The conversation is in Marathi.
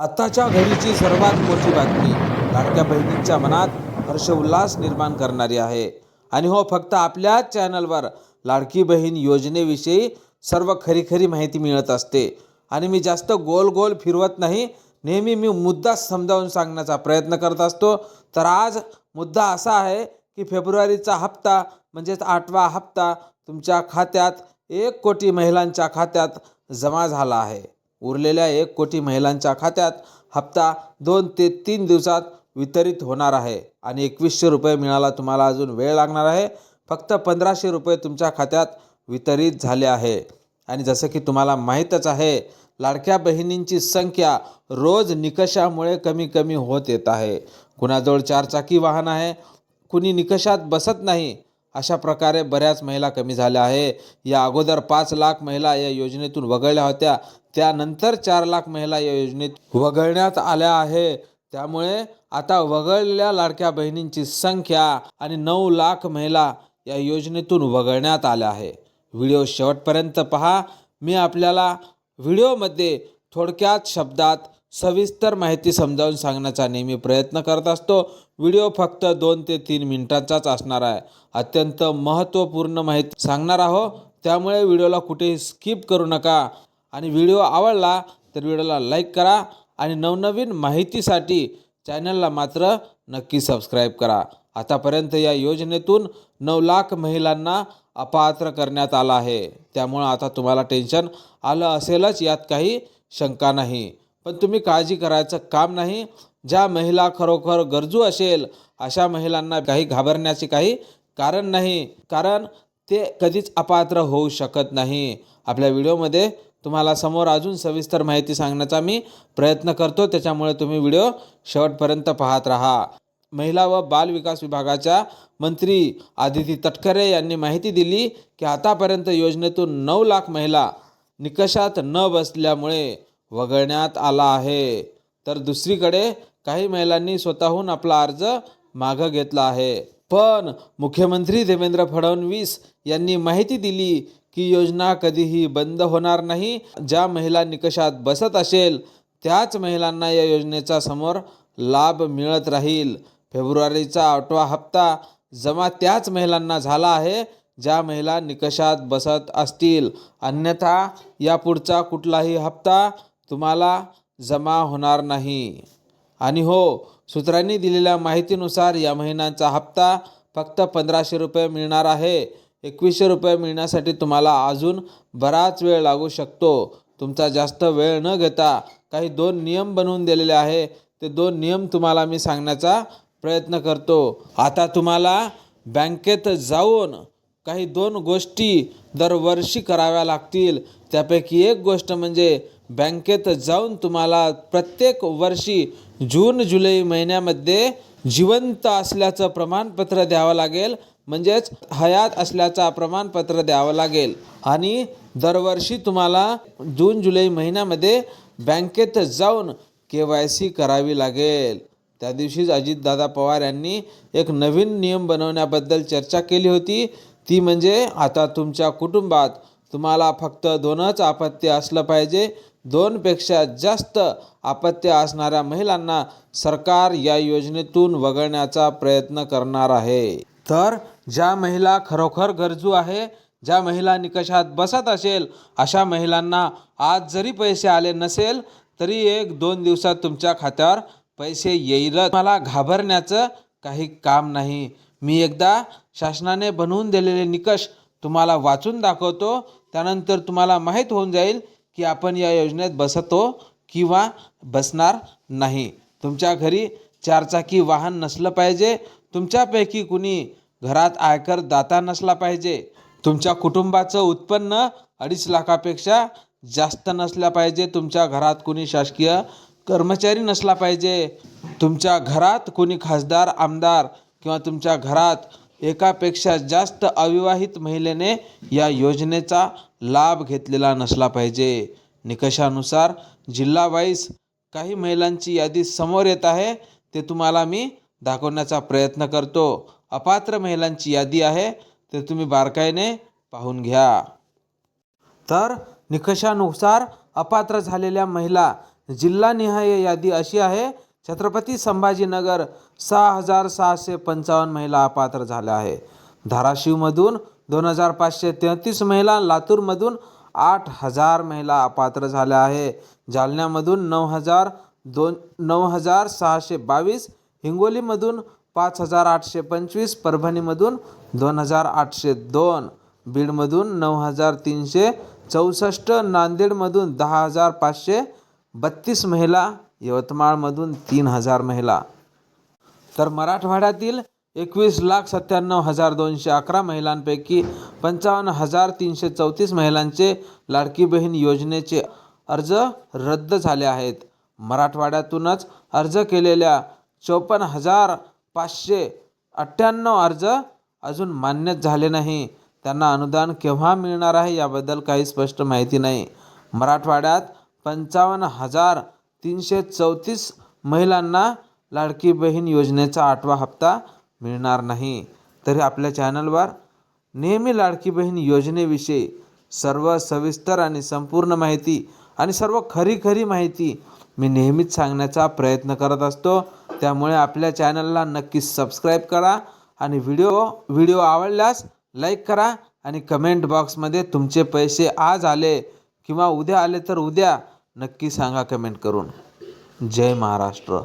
आत्ताच्या घडीची सर्वात मोठी बातमी लाडक्या बहिणींच्या मनात हर्षोल्लास निर्माण करणारी आहे. आणि हो फक्त आपल्याच चॅनलवर लाडकी बहीण योजनेविषयी सर्व खरी खरी माहिती मिळत असते. आणि मी जास्त गोल गोल फिरवत नाही नेहमी मी मुद्दा समजावून सांगण्याचा प्रयत्न करत असतो. तर आज मुद्दा असा आहे की फेब्रुवारीचा हप्ता म्हणजेच आठवा हप्ता तुमच्या खात्यात एक कोटी महिलांच्या खात्यात जमा झाला आहे. उरलेल्या एक कोटी महिलांच्या खात्यात हप्ता दोन ते तीन दिवसात वितरित होणार आहे आणि एकवीसशे रुपये मिळायला तुम्हाला अजून वेळ लागणार आहे. फक्त पंधराशे रुपये तुमच्या खात्यात वितरित झाले आहे. आणि जसं की तुम्हाला माहीतच आहे लाडक्या बहिणींची संख्या रोज निकषामुळे कमी कमी होत येत आहे. कुणाजवळ चारचाकी वाहन आहे कुणी निकषात बसत नाही अशा प्रकारे बऱ्याच महिला कमी झाल्या आहे. या अगोदर पाच लाख महिला या योजनेतून वगळल्या होत्या. त्यानंतर चार लाख महिला या योजनेत वगळण्यात आल्या आहे. त्यामुळे आता वगळलेल्या लाडक्या बहिणींची संख्या आणि नऊ लाख महिला या योजनेतून वगळण्यात आल्या आहे. व्हिडिओ शेवटपर्यंत पहा. मी आपल्याला व्हिडिओमध्ये थोडक्यात शब्दात सविस्तर माहिती समजावून सांगण्याचा नेहमी प्रयत्न करत असतो. व्हिडिओ फक्त दोन ते तीन मिनिटांचाच असणार आहे. अत्यंत महत्त्वपूर्ण माहिती सांगणार आहोत त्यामुळे व्हिडिओला कुठेही स्किप करू नका. आणि व्हिडिओ आवडला तर व्हिडिओला लाईक करा आणि नवनवीन माहितीसाठी चॅनलला मात्र नक्की सबस्क्राईब करा. आतापर्यंत या योजनेतून नऊ लाख महिलांना अपात्र करण्यात आला आहे. त्यामुळं आता तुम्हाला टेन्शन आलं असेलच यात काही शंका नाही. पण तुम्ही काळजी करायचं काम नाही. ज्या महिला खरोखर गरजू असेल अशा महिलांना काही घाबरण्याचे काही कारण नाही. कारण ते कधीच अपात्र होऊ शकत नाही. आपल्या व्हिडिओमध्ये तुम्हाला समोर अजून सविस्तर माहिती सांगण्याचा मी प्रयत्न करतो. त्याच्यामुळे तुम्ही व्हिडिओ शेवटपर्यंत पाहत राहा. महिला व बाल विकास विभागाच्या मंत्री आदिती तटकरे यांनी माहिती दिली की आतापर्यंत योजनेतून नऊ लाख महिला निकषात न बसल्यामुळे वगळण्यात आला आहे. तर दुसरीकडे काही महिलांनी स्वतःहून आपला अर्ज मागं घेतला आहे. पण मुख्यमंत्री देवेंद्र फडणवीस यांनी माहिती दिली की योजना कधीही बंद होणार नाही. ज्या महिला निकषात बसत असेल त्याच महिलांना या योजनेचा समोर लाभ मिळत राहील. फेब्रुवारीचा आठवा हप्ता जमा त्याच महिलांना झाला आहे ज्या महिला निकषात बसत असतील. अन्यथा यापुढचा कुठलाही हप्ता तुम्हाला जमा होणार नाही. आणि हो सूत्रांनी दिलेल्या माहितीनुसार या महिन्यांचा हप्ता फक्त पंधराशे रुपये मिळणार आहे. एकवीसशे रुपये मिळण्यासाठी तुम्हाला अजून बराच वेळ लागू शकतो. तुमचा जास्त वेळ न घेता काही दोन नियम बनवून दिलेले आहे. ते दोन नियम तुम्हाला मी सांगण्याचा प्रयत्न करतो. आता तुम्हाला बँकेत जाऊन काही दोन गोष्टी दरवर्षी कराव्या लागतील. त्यापैकी एक गोष्ट म्हणजे बँकेत जाऊन तुम्हाला प्रत्येक वर्षी जून जुलै महिन्यामध्ये जिवंत असल्याचं प्रमाणपत्र द्यावं लागेल. म्हणजेच हयात असल्याचा प्रमाणपत्र द्यावं लागेल. आणि दरवर्षी तुम्हाला जून जुलै महिन्यामध्ये बँकेत जाऊन के वाय सी करावी लागेल. त्या दिवशीच अजितदादा पवार यांनी एक नवीन नियम बनवण्याबद्दल चर्चा केली होती. ती म्हणजे आता तुमच्या कुटुंबात तुम्हाला फक्त दोनच अपत्य असलं पाहिजे. दोनपेक्षा जास्त अपत्य असणाऱ्या महिलांना सरकार या योजनेतून वगळण्याचा प्रयत्न करणार आहे. तर ज्या महिला खरोखर गरजू आहे ज्या महिला निकषात बसत असेल अशा महिलांना आज जरी पैसे आले नसेल तरी एक दोन दिवसात तुमच्या खात्यावर पैसे येईलच. मला घाबरण्याचं काही काम नाही. मी एकदा शासनाने बनवून दिलेले निकष तुम्हाला वाचून दाखवतो त्यानंतर तुम्हाला माहीत होऊन जाईल की आपण या योजनेत बसतो किंवा बसणार नाही. तुमच्या घरी चारचाकी वाहन नसलं पाहिजे. तुमच्यापैकी कुणी घरात आयकर दाता नसला पाहिजे. तुमच्या कुटुंबाचं उत्पन्न अडीच लाखापेक्षा जास्त नसल्या पाहिजे. तुमच्या घरात कुणी शासकीय कर्मचारी नसला पाहिजे. तुमच्या घरात कोणी खासदार आमदार किंवा तुमच्या घरात एकापेक्षा जास्त अविवाहित महिलेने या योजनेचा लाभ घेतलेला नसला पाहिजे. निकषानुसार जिल्हा वाईज काही महिलांची यादी समोर येत आहे. ते तुम्हाला मी दाखवण्याचा प्रयत्न करतो. अपात्र महिलांची यादी आहे ते तुम्ही बारकाईने पाहून घ्या. तर निकषानुसार अपात्र झालेल्या महिला जिल्हानिहाय यादी अशी आहे छत्रपती संभाजीनगर सहा हजार सहाशे पंचावन्न महिला अपात्र झाल्या आहे. धाराशिवमधून दोन हजार पाचशे तेहतीस महिला लातूरमधून आठ हजार महिला अपात्र झाल्या आहे. जालन्यामधून नऊ हजार दोन नऊ हजार सहाशे बावीस हिंगोलीमधून पाच हजार आठशे पंचवीस परभणीमधून दोन हजार आठशे दोन बीडमधून नऊ हजार तीनशे चौसष्ट नांदेडमधून दहा हजार पाचशे बत्तीस महिला यवतमाळमधून तीन हजार महिला. तर मराठवाड्यातील एकवीस लाख सत्त्याण्णव हजार दोनशे अकरा महिलांपैकी पंचावन्न हजार तीनशे चौतीस महिलांचे लाडकी बहीण योजनेचे अर्ज रद्द झाले आहेत. मराठवाड्यातूनच अर्ज केलेल्या चौपन्न हजार पाचशे अठ्ठ्याण्णव अर्ज अजून मान्यच झाले नाही. त्यांना अनुदान केव्हा मिळणार आहे याबद्दल काही स्पष्ट माहिती नाही. मराठवाड्यात पंचावन्न हजार तीनशे चौतीस महिलांना लाडकी बहीण योजनेचा आठवा हप्ता मिळणार नाही. तरी आपल्या चॅनलवर नेहमी लाडकी बहीण योजनेविषयी सर्व सविस्तर आणि संपूर्ण माहिती आणि सर्व खरी खरी माहिती मी नेहमीच सांगण्याचा प्रयत्न करत असतो. त्यामुळे आपल्या चॅनलला नक्की सबस्क्राईब करा आणि व्हिडिओ व्हिडिओ आवडल्यास लाईक करा आणि कमेंट बॉक्समध्ये तुमचे पैसे आज आले किंवा उद्या आले तर उद्या नक्की सांगा कमेंट करून. जय महाराष्ट्र.